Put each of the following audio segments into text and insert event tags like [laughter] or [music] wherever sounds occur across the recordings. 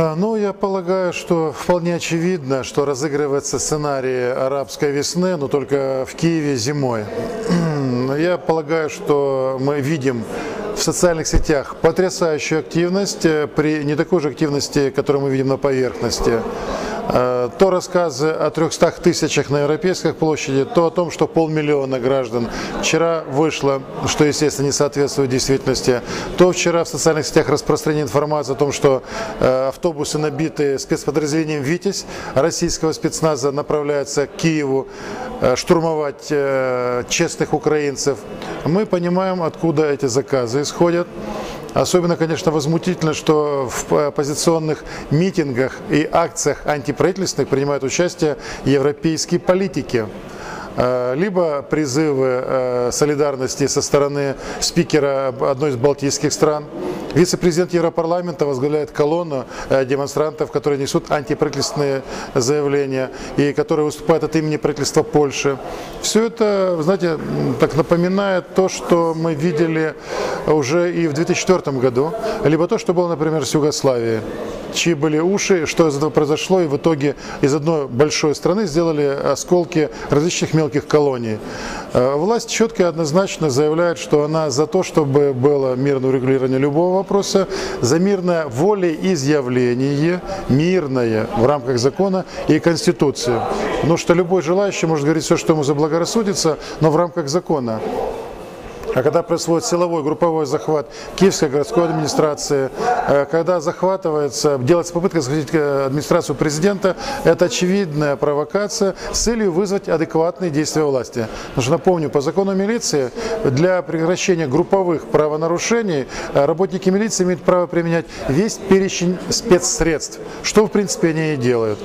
А, Ну, я полагаю, что вполне очевидно, что разыгрывается сценарий арабской весны, но только в Киеве зимой. Я полагаю, что мы видим в социальных сетях потрясающую активность э, при не такой же активности, которую мы видим на поверхности. Э, То рассказы о 300 тысячах на Европейской площади, то о том, что полмиллиона граждан вчера вышло, что, естественно, не соответствует действительности, то вчера в социальных сетях распространена информация о том, что э, автобусы, набитые спецподразделением «Витязь» российского спецназа, направляются к Киеву э, штурмовать честных украинцев. Мы понимаем, откуда эти заказы исходят. Особенно, конечно, возмутительно, что в оппозиционных митингах и акциях антиправительственных принимают участие европейские политики. Э, Либо призывы э, солидарности со стороны спикера одной из балтийских стран. Вице-президент Европарламента возглавляет колонну э, демонстрантов, которые несут антиправительственные заявления и которые выступают от имени правительства Польши. Все это, знаете, так напоминает то, что мы видели уже и в 2004 году, либо то, что было, например, с Югославией чьи были уши, что из этого произошло, и в итоге из одной большой страны сделали осколки различных мелких колоний. Э, Власть четко и однозначно заявляет, что она за то, чтобы было мирное урегулирование любого вопроса, за мирное волеизъявление, мирное в рамках закона и Конституции. Потому что любой желающий может говорить все, что ему заблагорассудится, но в рамках закона. А когда происходит силовой групповой захват Киевской городской администрации, э, когда захватывается, делается попытка захватить э, администрацию президента, это очевидная провокация с целью вызвать адекватные действия власти. Потому что, напомню, по закону милиции для прекращения групповых правонарушений э, работники милиции имеют право применять весь перечень спецсредств, что в принципе они и делают.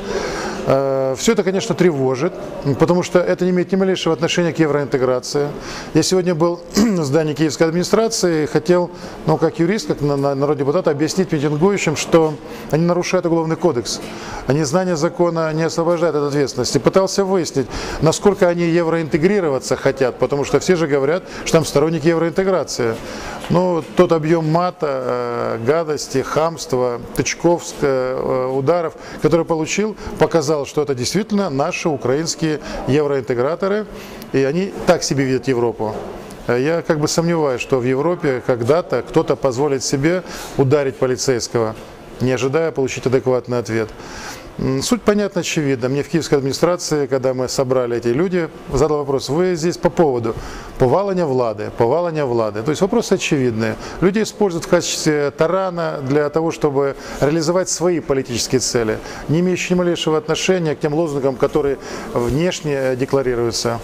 Все это, конечно, тревожит, потому что это не имеет ни малейшего отношения к евроинтеграции. Я сегодня был [clears throat] в здании киевской администрации и хотел, ну, как юрист, как на- на- народный депутат, объяснить митингующим, что они нарушают уголовный кодекс. Они знание закона не освобождают от ответственности. Пытался выяснить, насколько они евроинтегрироваться хотят, потому что все же говорят, что там сторонники евроинтеграции. Ну, тот объем мата, э, гадости, хамства, тычков, э, ударов, который получил, показал, что это действительно наши украинские евроинтеграторы, и они так себе видят Европу. Э, Я как бы сомневаюсь, что в Европе когда-то кто-то позволит себе ударить полицейского, не ожидая получить адекватный ответ. Суть понятна, очевидна. Мне в киевской администрации, когда мы собрали эти люди, задал вопрос, вы здесь по поводу поваления влады, поваления влады. То есть вопросы очевидные. Люди используют в качестве тарана для того, чтобы реализовать свои политические цели, не имеющие ни малейшего отношения к тем лозунгам, которые внешне декларируются.